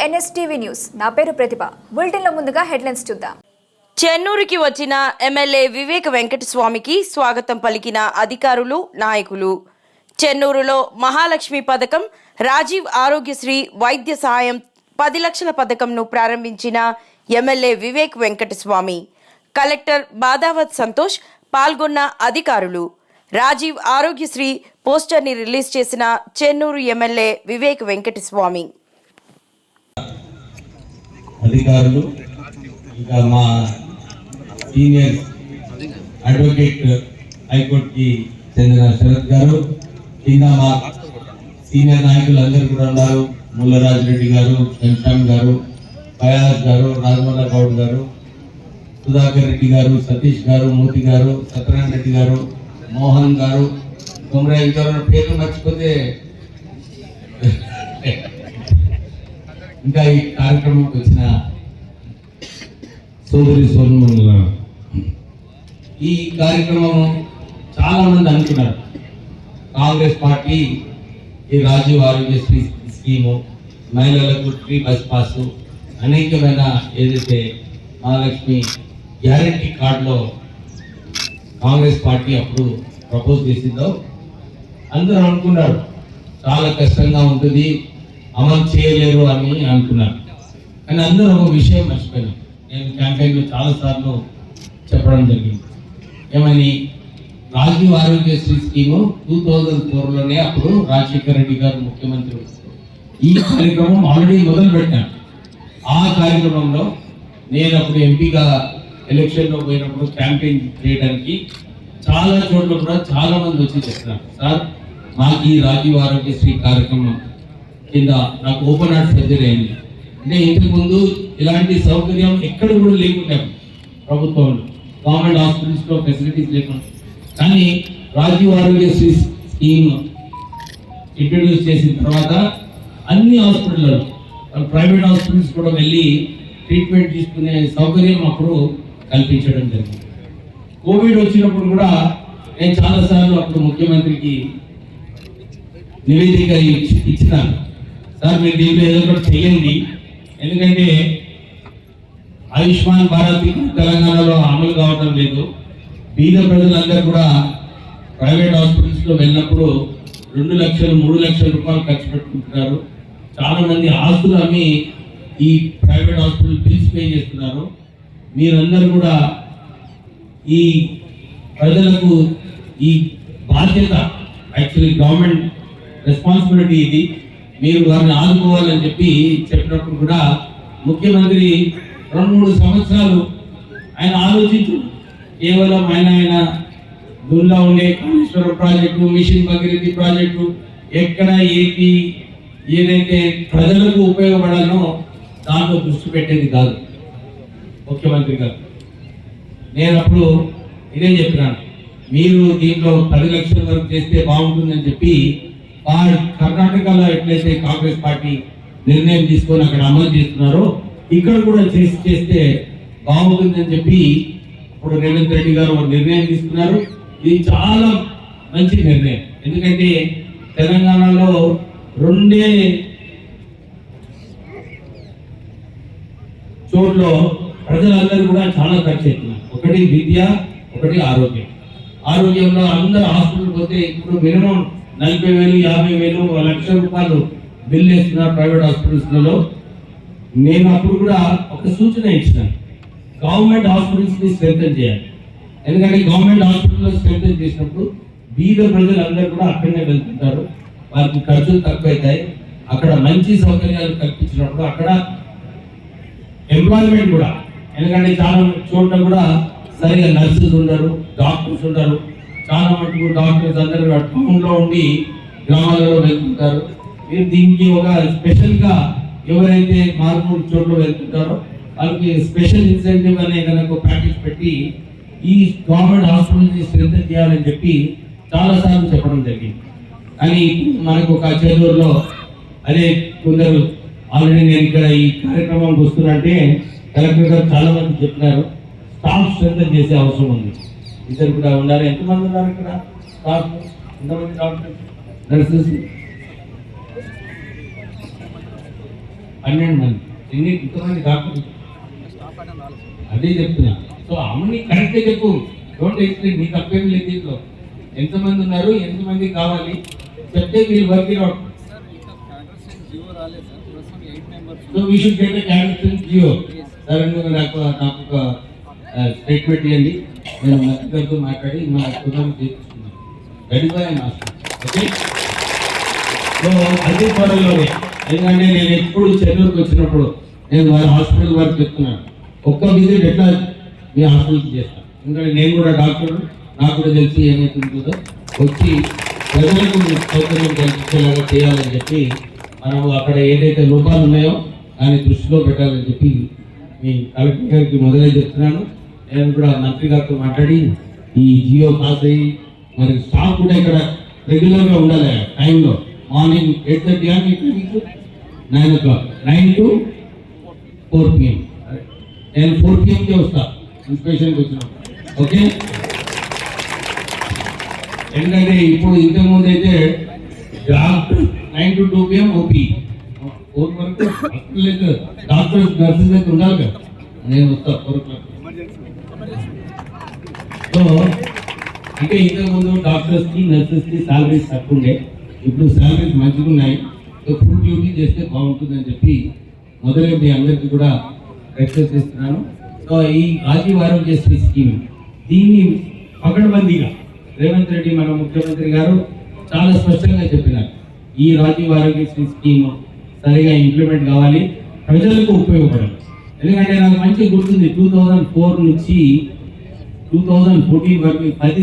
NSTV news. నా పేరు ప్రతిభ. బులెటిన్లో ముందుగా హెడ్లైన్స్ చూద్దాం. చెన్నూరుకి వచ్చిన ఎమ్మెల్యే వివేక వెంకటస్వామికి స్వాగతం పలికిన అధికారులు నాయకులు. చెన్నూరులో మహాలక్ష్మి పథకం రాజీవ్ ఆరోగ్యశ్రీ వైద్య సహాయం పది లక్షల పథకంను ప్రారంభించిన ఎమ్మెల్యే వివేక్ వెంకటస్వామి. కలెక్టర్ బాదావత్ సంతోష్ పాల్గొన్న అధికారులు. రాజీవ్ ఆరోగ్యశ్రీ పోస్టర్ని రిలీజ్ చేసిన చెన్నూరు ఎమ్మెల్యే వివేక్ వెంకటస్వామి. అధికారులు ఇంకా మా సీనియర్ అడ్వకేట్ హైకోర్టుకి చెందిన శరత్ గారు కింద మా సీనియర్ నాయకులు అందరూ కూడా ఉన్నారు. ముల్లరాజు రెడ్డి గారు శంషామ్ గారు ఫయాజ్ గారు రాజమల్ల గౌడ్ గారు సుధాకర్ రెడ్డి గారు సతీష్ గారు మూతి గారు సత్యనారాయణ రెడ్డి గారు మోహన్ గారు తొమ్మిది ఇంకెవరైనా పేర్లు మర్చిపోతే ఇంకా ఈ కార్యక్రమంకి వచ్చిన సోదరి సోదరుల ఈ కార్యక్రమం చాలా మంది అనుకున్నారు. కాంగ్రెస్ పార్టీ ఈ రాజీవ్ ఆరోగ్యశ్రీ స్కీము మహిళలకు ఫ్రీ బస్ పాస్ అనేకమైన ఏదైతే మహాలక్ష్మి గ్యారంటీ కార్డులో కాంగ్రెస్ పార్టీ అప్పుడు ప్రపోజ్ చేసిందో అందరూ అనుకున్నారు. చాలా కష్టంగా ఉంటుంది. అమలు చేయలేరు అని అనుకున్నారు. కానీ అందరూ ఒక విషయం మర్చిపోయారు. నేను క్యాంపెయిన్లో చాలాసార్లు చెప్పడం జరిగింది. ఏమని? Rajiv Aarogyasri scheme two thousand ఫోర్లోనే అప్పుడు రాజశేఖర రెడ్డి గారు ముఖ్యమంత్రి ఈ కార్యక్రమం ఆల్రెడీ మొదలు పెట్టాను ఆ కార్యక్రమంలో నేను అప్పుడు ఎంపీగా ఎలక్షన్లో పోయినప్పుడు క్యాంపెయిన్ చేయడానికి చాలా చోట్ల కూడా చాలా మంది వచ్చి చెప్తున్నారు సార్ మాకు ఈ రాజీవ్ ఆరోగ్యశ్రీ కార్యక్రమం కింద నాకు ఓపెన్ హార్ట్ సర్జరీ అయింది. అంటే ఇంతకుముందు ఇలాంటి సౌకర్యం ఎక్కడ కూడా లేకుండా ప్రభుత్వంలో గవర్నమెంట్ హాస్పిటల్స్లో ఫెసిలిటీస్ లేకుండా. కానీ రాజీవ్ ఆరోగ్యశ్రీ స్కీమ్ ఇంట్రడ్యూస్ చేసిన తర్వాత అన్ని హాస్పిటల్లో ప్రైవేట్ హాస్పిటల్స్ కూడా వెళ్ళి ట్రీట్మెంట్ తీసుకునే సౌకర్యం అప్పుడు కల్పించడం జరిగింది. కోవిడ్ వచ్చినప్పుడు కూడా నేను చాలాసార్లు అప్పుడు ముఖ్యమంత్రికి నివేదిక ఇచ్చి- ఇచ్చినాను. సార్ మీరు దీంట్లో ఏదో ఒకటి చేయండి ఎందుకంటే ఆయుష్మాన్ భారత్ తెలంగాణలో అమలు కావడం లేదు. బీద ప్రజలందరూ కూడా ప్రైవేట్ హాస్పిటల్స్లో వెళ్ళినప్పుడు రెండు లక్షలు మూడు లక్షల రూపాయలు ఖర్చు పెట్టుకుంటున్నారు. చాలా మంది ఆస్తులు అమ్మి ఈ ప్రైవేట్ హాస్పిటల్ బిల్స్ పే చేస్తున్నారు. మీరందరూ కూడా ఈ ప్రజలకు ఈ బాధ్యత యాక్చువల్లీ గవర్నమెంట్ రెస్పాన్సిబిలిటీ ఇది. మీరు వారిని ఆదుకోవాలని చెప్పి చెప్పినప్పుడు కూడా ముఖ్యమంత్రి రెండు మూడు సంవత్సరాలు ఆయన ఆలోచించు. కేవలం ఆయన ఆయన దూరంలో ఉండే Kaleshwaram project mission Bhagirathi project ఎక్కడ ఏపీ ఏదైతే ప్రజలకు ఉపయోగపడాలో దాంట్లో దృష్టి పెట్టేది కాదు. ముఖ్యమంత్రి గారు నేను అప్పుడు ఇదే చెప్పినాను. మీరు దీంట్లో పది లక్షల వరకు చేస్తే బాగుంటుందని చెప్పి వారు కర్ణాటకలో ఎట్లయితే కాంగ్రెస్ పార్టీ నిర్ణయం తీసుకొని అక్కడ అమలు చేస్తున్నారో ఇక్కడ కూడా చేసి చేస్తే బాగుంటుందని చెప్పి ఇప్పుడు రేవంత్ రెడ్డి గారు ఒక నిర్ణయం తీసుకున్నారు. ఇది చాలా మంచి నిర్ణయం. ఎందుకంటే తెలంగాణలో రెండే చోట్ల ప్రజలందరూ కూడా చాలా ఖర్చు అవుతున్నారు ఒకటి విద్య ఒకటి ఆరోగ్యం. ఆరోగ్యంలో అందరు హాస్పిటల్ పోతే ఇప్పుడు మినిమం నలభై వేలు యాభై వేలు ఒక లక్ష రూపాయలు బిల్ వేస్తున్నారు ప్రైవేట్ హాస్పిటల్స్లలో నేను అప్పుడు కూడా ఒక సూచన ఇచ్చినాను. గవర్నమెంట్ హాస్పిటల్స్ని ని చేయాలి. ఎందుకంటే గవర్నమెంట్ హాస్పిటల్లో స్ట్రెంథన్ చేసినప్పుడు బీద ప్రజలు అందరూ కూడా అక్కడనే వెళ్తుంటారు. వారికి ఖర్చులు తక్కువ అవుతాయి అక్కడ మంచి సౌకర్యాలు కల్పించినప్పుడు అక్కడ ఎంప్లాయ్మెంట్ కూడా ఎందుకంటే చాలా చోట్ల కూడా సరిగా నర్సెస్ ఉండరు డాక్టర్స్ ఉండరు. చాలా మటుకు డాక్టర్స్ అందరూ టౌన్లో ఉండి గ్రామాలలో వెళ్తుంటారు. మీరు దీనికి ఒక స్పెషల్గా ఎవరైతే మార్మూల చోట్ల వెళ్తుంటారో వాళ్ళకి స్పెషల్ ఇన్సెంటివ్ అనే కనుక ప్యాకేజ్ పెట్టి ఈ గవర్నమెంట్ హాస్పిటల్ని స్ట్రెంథన్ చేయాలని చెప్పి చాలాసార్లు చెప్పడం జరిగింది. కానీ మనకు ఒక చెల్లూరులో అదే కొందరు ఆల్రెడీ నేను ఇక్కడ ఈ కార్యక్రమానికి వస్తున్నట్టే కలెక్టర్ గారు చాలా మంది చెప్పినారు. స్టాఫ్ స్ట్రెంథన్ చేసే అవసరం ఉంది. ఇద్దరు కూడా ఉన్నారు ఎంతమంది ఉన్నారు ఇక్కడ? స్టాఫ్? ఎంతమంది డాక్టర్స్ నర్సెస్? పన్నెండు మంది. ఎన్ని? ఇంతమంది డాక్టర్లు? అదే చెప్తున్నా. సో అమ్మని కరెక్టే చెప్పు. డోంట్ ఎక్స్ప్లెయిన్ నీ తప్పేం లేదు దీంట్లో. ఎంతమంది ఉన్నారు? ఎంతమంది కావాలి? చెప్తే వీళ్ళు work it out. So we should get character Jio sir నాకు నాకు ఒక స్టేట్మెంట్ ఇవ్వండి నేను మంత్రి మాట్లాడి మన కుటుంబం చేస్తున్నాను ఓకే? సో అతి త్వరలోనే ఎందుకంటే నేను ఎప్పుడు చెన్నూరుకి వచ్చినప్పుడు నేను వాళ్ళ హాస్పిటల్ వారికి చెప్తున్నాను. ఒక్క విజిట్ ఎట్లా మీ హాస్పిటల్కి చేస్తాను. ఎందుకంటే నేను కూడా డాక్టర్ నాకు కూడా తెలిసి ఏమవుతుందో వచ్చి ప్రజలకు సౌకర్యం కల్పించేలాగా చేయాలని చెప్పి మనము అక్కడ ఏదైతే లోపాలు ఉన్నాయో దాన్ని దృష్టిలో పెట్టాలని చెప్పి మీ కలెక్టర్ గారికి మొదలై చెప్తున్నాను. నేను కూడా మంత్రి గారితో మాట్లాడి ఈ జియో పాస్ అయ్యి మరి స్టాఫ్ కూడా ఇక్కడ రెగ్యులర్గా ఉండాలి టైంలో. మార్నింగ్ ఎయిట్ థర్టీ అని మీకు nine o'clock. Nine to four PM నేను ఫోర్ పిఎంకే వస్తా. ఇన్స్పెక్షన్కి వచ్చినప్పుడు ఓకే? ఎందుకంటే ఇప్పుడు ఇంతకుముందు అయితే nine to two PM OP four వరకు డాక్టర్ డాక్టర్స్ నర్సెస్ అయితే ఉండాలి కదా. నేను వస్తా ఫోర్ ఓ క్లాక్. సో అంటే ఇంతకుముందు డాక్టర్స్కి డాక్టర్స్కి నర్సెస్కి తక్కువ ఉండే. ఇప్పుడు సాలరీస్ మంచిగా ఉన్నాయి. సో ఫుల్ డ్యూటీ చేస్తే బాగుంటుందని చెప్పి మొదలై మీ అందరికీ కూడా రిక్వెస్ట్ చేస్తున్నాను. సో ఈ రాజీవ్ ఆరోగ్యశ్రీ స్కీమ్ దీన్ని పకడ్బందీగా రేవంత్ రెడ్డి మన ముఖ్యమంత్రి గారు చాలా స్పష్టంగా చెప్పినారు. ఈ రాజీవ్ ఆరోగ్యశ్రీ స్కీమ్ సరిగా ఇంప్లిమెంట్ కావాలి. ప్రజలకు ఉపయోగపడాలి. ఎందుకంటే నాకు మంచి గుర్తుంది టూ థౌజండ్ ఫోర్ నుంచి టూ థౌజండ్ ఫోర్టీన్ వరకు పది